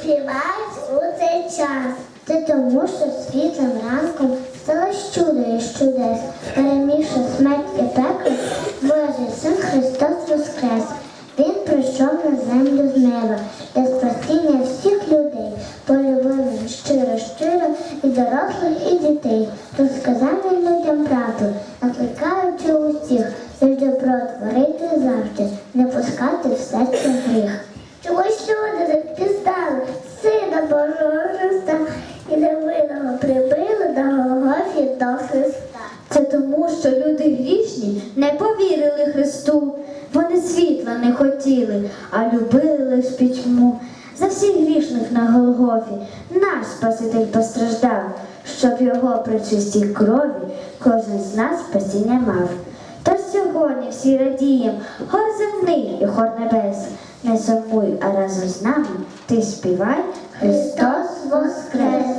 співають у цей час. Це тому, що світлим ранком стало чудо із чудес, перемігши смерть і пекло, Божий син Христос воскрес. Він прийшов на землю з неба для спасіння всіх людей, полюбив він щиро, щиро і дорослих, і дітей, розказав він людям правду, накликаючи усіх, завжди добро творити завжди, не пускати в серце гріх. До Христа. Це тому, що люди грішні не повірили Христу. Вони світла не хотіли, а любили лиш пітьму. За всіх грішних на Голгофі наш Спаситель постраждав, щоб його при чистій крові кожен з нас спасіння мав. Тож сьогодні всі радієм, хор земний і хор небес. Не сумуй, а разом з нами ти співай Христос воскрес!